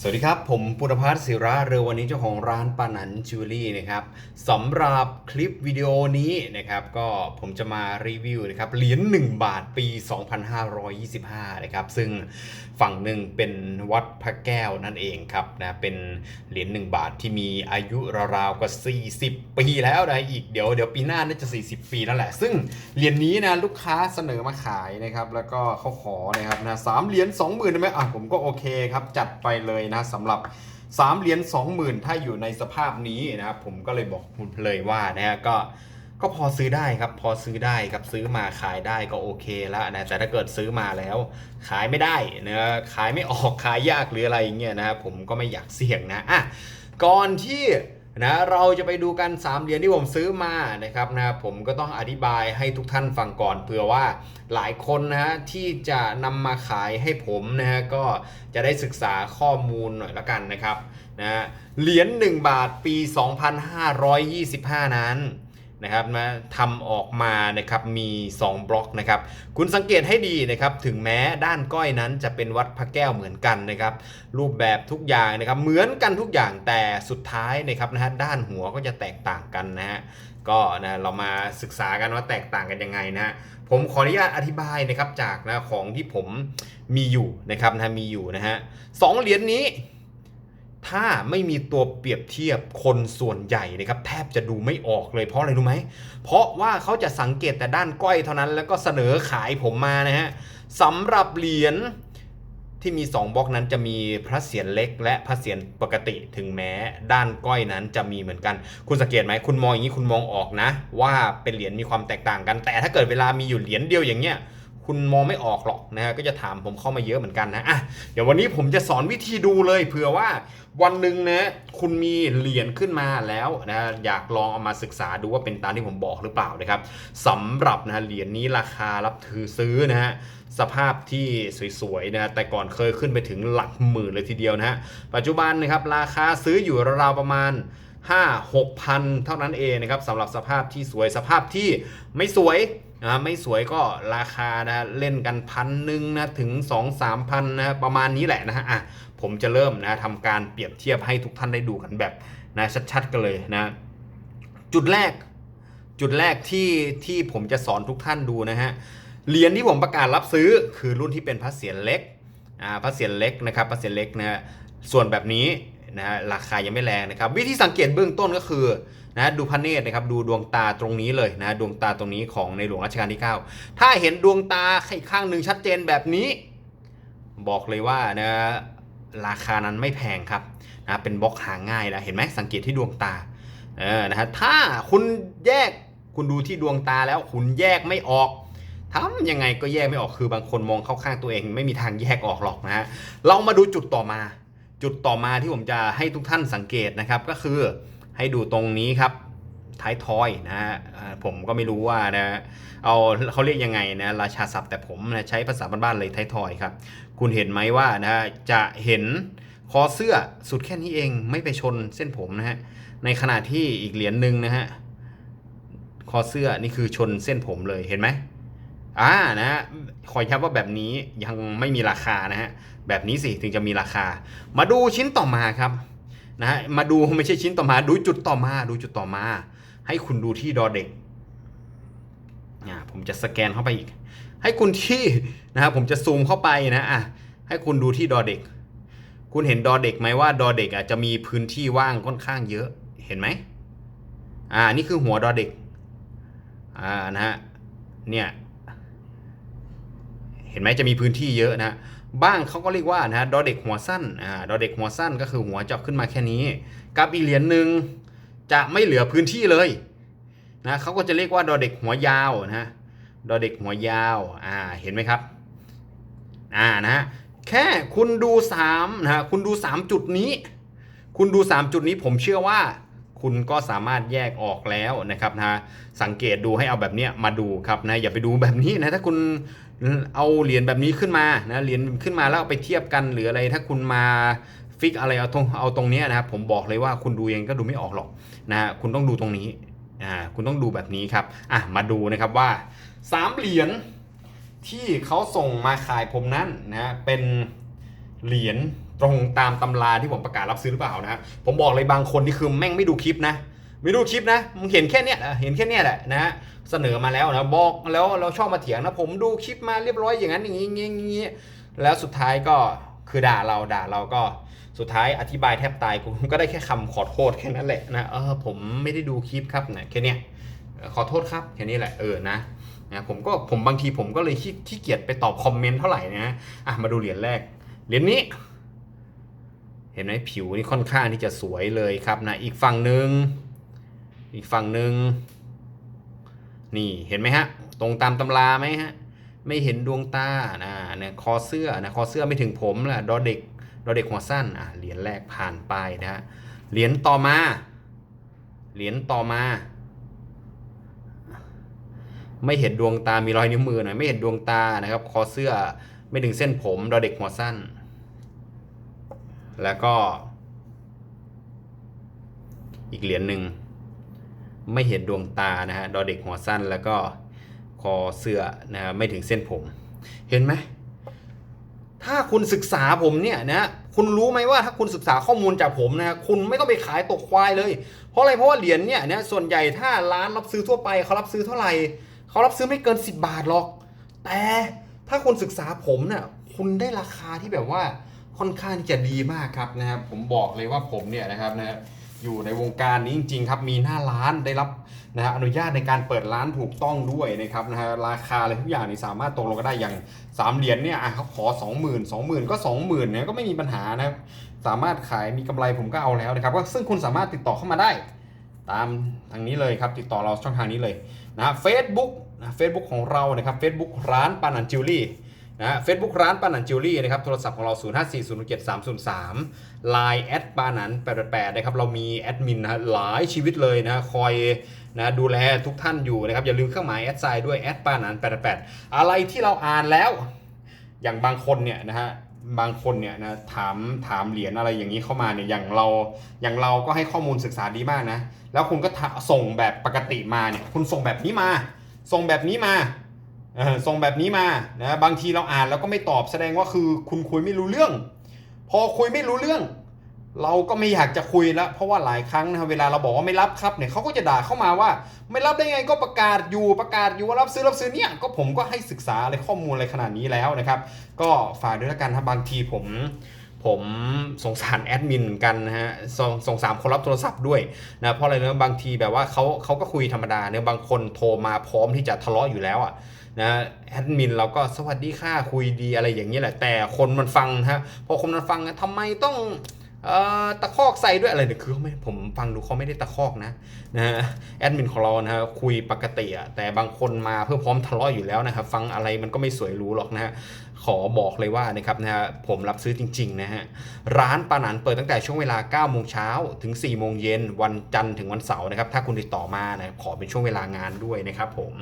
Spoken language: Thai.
สวัสดีครับ ผมปุณพัฒน์ศิระเรือวันนี้เจ้าของร้านปานันจิวเวลรี่นะครับสำหรับคลิปวิดีโอนี้นะครับ ก็ผมจะมารีวิวนะครับเหรียญ1บาทปี 2525 นะครับ ซึ่งฝั่งหนึ่งเป็นวัดพระแก้วนั่นเองครับนะเป็นเหรียญ1บาทที่มีอายุราวๆกว่า 40 ปีแล้วนะอีกเดี๋ยวเดี๋ยวปีหน้าน่าจะ 40 ปีนั่นแหละ ซึ่งเหรียญนี้นะลูกค้าเสนอมาขายนะครับ แล้วก็เขาขอนะครับนะสามเหรียญ20,000ได้ไหมอะผมก็โอเคครับจัดไปเลยนะสำหรับ3เหรียญ20,000ถ้าอยู่ในสภาพนี้นะครับผมก็เลยบอกคุณเลยว่านะฮะก็ก็พอซื้อได้ครับพอซื้อได้ครับซื้อมาขายได้ก็โอเคแล้วนะแต่ถ้าเกิดซื้อมาแล้ว ขายไม่ได้นะขายไม่ออกขายยากหรืออะไรเงี้ยนะครับผมก็ไม่อยากเสี่ยงนะอะก่อนที่ นะเราจะไปดูกัน3เหรียญที่ผมซื้อมานะครับนะผมก็ต้องอธิบายให้ทุกท่านฟังก่อนเผื่อว่าหลายคนนะฮะที่จะนำมาขายให้ผมนะฮะก็จะได้ศึกษาข้อมูลหน่อยละกันนะครับนะฮะเหรียญ1บาทปี 2525 นั้น นะครับนะทำออกมานะครับมี 2 บล็อกนะครับคุณสังเกตให้ดีนะครับถึงแม้ด้านก้อยนั้นจะเป็นวัดพระแก้วเหมือนกันนะครับรูปแบบทุกอย่างนะครับเหมือนกันทุกอย่างแต่สุดท้ายนะครับนะฮะด้านหัวก็จะแตกต่างกันนะฮะก็นะเรามาศึกษากันว่าแตกต่างกันยังไงนะฮะผมขออนุญาตอธิบายนะครับจากนะของที่ผมมีอยู่นะครับนะมีอยู่นะฮะสองเหรียญนี้ ถ้าไม่มีตัวเปรียบเทียบคนส่วนใหญ่นะครับแทบจะดูไม่ออกเลยเพราะอะไรรู้ไหม เพราะว่าเขาจะสังเกตแต่ด้านก้อยเท่านั้น แล้วก็เสนอขายผมมานะฮะสำหรับเหรียญที่มี 2บล็อกนั้นจะมีพระเศียรเล็ก และพระเศียรปกติถึงแม้ด้านก้อยนั้นจะมีเหมือนกัน คุณสังเกตไหมคุณมองอย่างนี้คุณมองออกนะ ว่าเป็นเหรียญมีความแตกต่างกัน แต่ถ้าเกิดเวลามีอยู่เหรียญเดียวอย่างเงี้ย คุณมองไม่ออกหรอกนะฮะก็จะถามผมเข้ามาเยอะเหมือนกันนะอะเดี๋ยววันนี้ผมจะสอนวิธีดูเลยเผื่อว่าวันหนึ่งนะคุณมีเหรียญขึ้นมาแล้วนะอยากลองเอามาศึกษาดูว่าเป็นตามที่ผมบอกหรือเปล่านะครับสำหรับนะเหรียญนี้ราคารับถือซื้อนะฮะสภาพที่สวยๆนะฮะแต่ก่อนเคยขึ้นไปถึงหลักหมื่นเลยทีเดียวนะฮะปัจจุบันนะครับราคาซื้ออยู่ราวๆประมาณ5 6พันเท่านั้นเองนะครับสำหรับสภาพที่สวยสภาพที่ไม่สวย นะไม่สวยก็ราคานะเล่นกันพันหนึ่งนะถึง 2 3พันนะประมาณนี้แหละนะฮะอะผมจะเริ่มนะทำการเปรียบเทียบให้ทุกท่านได้ดูกันแบบนะชัดๆกันเลยนะ จุดแรกจุดแรกที่ที่ผมจะสอนทุกท่านดูนะฮะเหรียญที่ผมประกาศรับซื้อคือรุ่นที่เป็นพระเศียรเล็กอ่าพระเศียรเล็กนะครับพระเศียรเล็กนะฮะส่วนแบบนี้นะฮะราคายังไม่แรงนะครับ วิธีสังเกตเบื้องต้นก็คือ นะดูพระเนตรนะครับดูดวงตาตรงนี้เลยนะดวงตาตรงนี้ของในหลวงรัชกาลที่ 9 ถ้าเห็นดวงตาอีกข้างหนึ่งชัดเจนแบบนี้ บอกเลยว่านะราคานั้นไม่แพงครับนะเป็นบล็อกหาง่ายนะเห็นไหมสังเกตที่ดวงตาเออนะฮะถ้าคุณแยกคุณดูที่ดวงตาแล้วคุณแยกไม่ออกทำยังไงก็แยกไม่ออกคือบางคนมองเข้าข้างตัวเอง ไม่มีทางแยกออกหรอกนะฮะเรามาดูจุดต่อมา จุดต่อมาที่ผมจะให้ทุกท่านสังเกตนะครับก็คือ ให้ดูตรงนี้ครับท้ายทอยนะฮะผมก็ไม่รู้ว่านะเอาเขาเรียกยังไงนะราชาศัพท์แต่ผมนะใช้ภาษาบ้านๆเลยท้ายทอยครับ คุณเห็นไหมว่านะฮะจะเห็นคอเสื้อสุดแค่นี้เองไม่ไปชนเส้นผมนะฮะในขณะที่อีกเหรียญหนึ่งนะฮะคอเสื้อนี่คือชนเส้นผมเลยเห็นไหมอ่านะฮะขอย้ำว่าแบบนี้ยังไม่มีราคานะฮะแบบนี้สิถึงจะมีราคา มาดูชิ้นต่อมาครับ นะฮะมาดูไม่ใช่ชิ้นต่อมาดูจุดต่อมาดูจุดต่อมา ให้คุณดูที่ดอเด็กอ่าผมจะสแกนเข้าไปอีก ให้คุณที่นะครับผมจะซูมเข้าไปนะอะให้คุณดูที่ดอเด็ก คุณเห็นดอเด็กไหมว่าดอเด็กอะจะมีพื้นที่ว่างค่อนข้างเยอะเห็นไหมอ่านี่คือหัวดอเด็กอ่านะฮะเนี่ย เห็นไหมจะมีพื้นที่เยอะนะบ้างเขาก็เรียกว่านะดอเด็กหัวสั้นอ่าดอเด็กหัวสั้นก็คือหัวเจาะขึ้นมาแค่นี้ กับอีเหรียญหนึ่งจะไม่เหลือพื้นที่เลยนะเขาก็จะเรียกว่าดอเด็กหัวยาวนะดอเด็กหัวยาวอ่าเห็นไหมครับอ่านะฮะแค่คุณดู3นะฮะคุณดู 3 จุดนี้ คุณดู 3 จุดนี้ผมเชื่อว่า คุณก็สามารถแยกออกแล้วนะครับนะสังเกตดูให้เอาแบบเนี้ยมาดูครับนะอย่าไปดูแบบนี้นะถ้าคุณ เอาเหรียญแบบนี้ขึ้นมานะเหรียญขึ้นมาแล้วเอาไปเทียบกันหรืออะไรถ้าคุณมาฟิกอะไรเอาตรงเอาตรงนี้นะครับผมบอกเลยว่าคุณดูยังก็ดูไม่ออกหรอกนะฮะคุณต้องดูตรงนี้อ่าคุณต้องดูแบบนี้ครับอะมาดูนะครับว่าสามเหรียญที่เขาส่งมาขายผมนั้นนะเป็นเหรียญตรงตามตำราที่ผมประกาศรับซื้อหรือเปล่านะผมบอกเลยบางคนนี่คือแม่งไม่ดูคลิปนะ ไม่ดูคลิปนะมึงเห็นแค่เนี้ยเห็นแค่เนี้ยแหละนะฮะเสนอมาแล้วนะบอกแล้วเราชอบมาเถียงนะผมดูคลิปมาเรียบร้อยอย่างนั้นอย่างนี้อย่างนี้อย่างนี้แล้วสุดท้ายก็คือด่าเราด่าเราก็สุดท้ายอธิบายแทบตายกูก็ได้แค่คำขอโทษแค่นั้นแหละนะเออผมไม่ได้ดูคลิปครับนะแค่เนี้ยขอโทษครับแค่นี้แหละเออนะนะผมก็ผมบางทีผมก็เลยขี้ขี้เกียจไปตอบคอมเมนต์เท่าไหร่นะอะมาดูเหรียญแรกเหรียญนี้ เห็นไหมผิวนี่ค่อนข้างที่จะสวยเลยครับนะอีกฝั่งหนึ่ง อีกฝั่งหนึ่งนี่เห็นไหมฮะ ตรงตามตำราไหมฮะ ไม่เห็นดวงตานะเนี่ยคอเสื้อนะคอเสื้อไม่ถึงผมแหละดอเด็กดอเด็กหัวสั้นอะเหรียญแรกผ่านไปนะฮะเหรียญต่อมา เหรียญต่อมา ไม่เห็นดวงตามีรอยนิ้วมือหน่อยไม่เห็นดวงตานะครับ คอเสื้อไม่ถึงเส้นผมดอเด็กหัวสั้น แล้วก็ อีกเหรียญหนึ่ง ไม่เห็นดวงตานะฮะ ดอเด็กหัวสั้นแล้วก็คอเสื้อนะฮะไม่ถึงเส้นผม เห็นไหม ถ้าคุณศึกษาผมเนี่ยนะคุณรู้ไหมว่าถ้าคุณศึกษาข้อมูลจากผมนะคุณไม่ต้องไปขายตกควายเลย เพราะอะไรเพราะว่าเหรียญเนี่ยนะส่วนใหญ่ถ้าร้านรับซื้อทั่วไปเขารับซื้อเท่าไหร่เขารับซื้อไม่เกิน 10 บาทหรอก แต่ถ้าคุณศึกษาผมเนี่ยคุณได้ราคาที่แบบว่าค่อนข้างที่จะดีมากครับนะครับผมบอกเลยว่าผมเนี่ยนะครับนะ อยู่ในวงการนี้จริงๆครับมีหน้าร้านได้รับนะฮะอนุญาตในการเปิดร้านถูกต้องด้วยนะครับนะฮะราคาอะไรทุกอย่างนี่สามารถตกลงกันได้อย่างสามเหรียญเนี่ยอะเขาขอ 20,000 20,000 ก็ 20,000เนี่ยก็ไม่มีปัญหานะครับสามารถขายมีกำไรผมก็เอาแล้วนะครับก็ซึ่งคุณสามารถติดต่อเข้ามาได้ ตามทางนี้เลยครับ ติดต่อเราช่องทางนี้เลยนะเฟซบุ๊กนะเฟซบุ๊กของเรานะครับเฟซบุ๊กร้านปานันจิวลี่ นะเฟซบุ๊กร้านปานันจิวเลี่นะครับโทรศัพท์ของเรา 0 5 4 0 7 3 0 3 Line แอดปานัน88นะครับเรามีแอดมินนะหลายชีวิตเลยนะคอยนะดูแลทุกท่านอยู่นะครับอย่าลืมเครื่องหมายแอดไซด์ด้วยแอดปานัน88อะไรที่เราอ่านแล้ว อย่างบางคนเนี่ยนะฮะบางคนเนี่ยนะถามถามเหรียญอะไรอย่างนี้เข้ามาเนี่ยอย่างเราอย่างเราก็ให้ข้อมูลศึกษาดีมากนะ แล้วคุณก็ส่งแบบปกติมาเนี่ยคุณส่งแบบนี้มา ส่งแบบนี้มา ส่งแบบนี้มานะบางทีเราอ่านแล้วก็ไม่ตอบแสดงว่าคือคุณคุยไม่รู้เรื่อง พอคุยไม่รู้เรื่อง เราก็ไม่อยากจะคุยแล้วเพราะว่าหลายครั้งนะครับเวลาเราบอกว่าไม่รับครับเนี่ยเขาก็จะด่าเข้ามาว่า ไม่รับได้ไงก็ประกาศอยู่ประกาศอยู่ว่ารับซื้อรับซื้อเนี่ยก็ผมก็ให้ศึกษาอะไรข้อมูลอะไรขนาดนี้แล้วนะครับ ก็ฝากด้วยละกันถ้าบางทีผม ผมสงสารแอดมินกันนะฮะสสงสารคนรับโทรศัพท์ด้วยนะเพราะอะไรเนะบางทีแบบว่าเขาเขาก็คุยธรรมดาเนี่ยบางคนโทรมาพร้อมที่จะทะเลาะอยู่แล้วอะนะแอดมินเราก็สวัสดีค่ะคุยดีอะไรอย่างนี้แหละ แต่คนมันฟังนะฮะพอคนมันฟังนะทำไมต้อง ตะคอกใส่ด้วยอะไรเนี่ยคือเขาไม่ผมฟังดูเขาไม่ได้ตะคอกนะนะฮะแอดมินของเรานะฮะคุยปกติอะแต่บางคนมาเพื่อพร้อมทะเลาะอยู่แล้วนะครับฟังอะไรมันก็ไม่สวยรู้หรอกนะฮะขอบอกเลยว่านะครับนะฮะผมรับซื้อจริงๆนะฮะร้านปานันเปิดตั้งแต่ช่วงเวลา9โมงเช้าถึง4โมงเย็นวันจันทร์ถึงวันเสาร์นะครับถ้าคุณติดต่อมานะขอเป็นช่วงเวลางานด้วยนะครับผม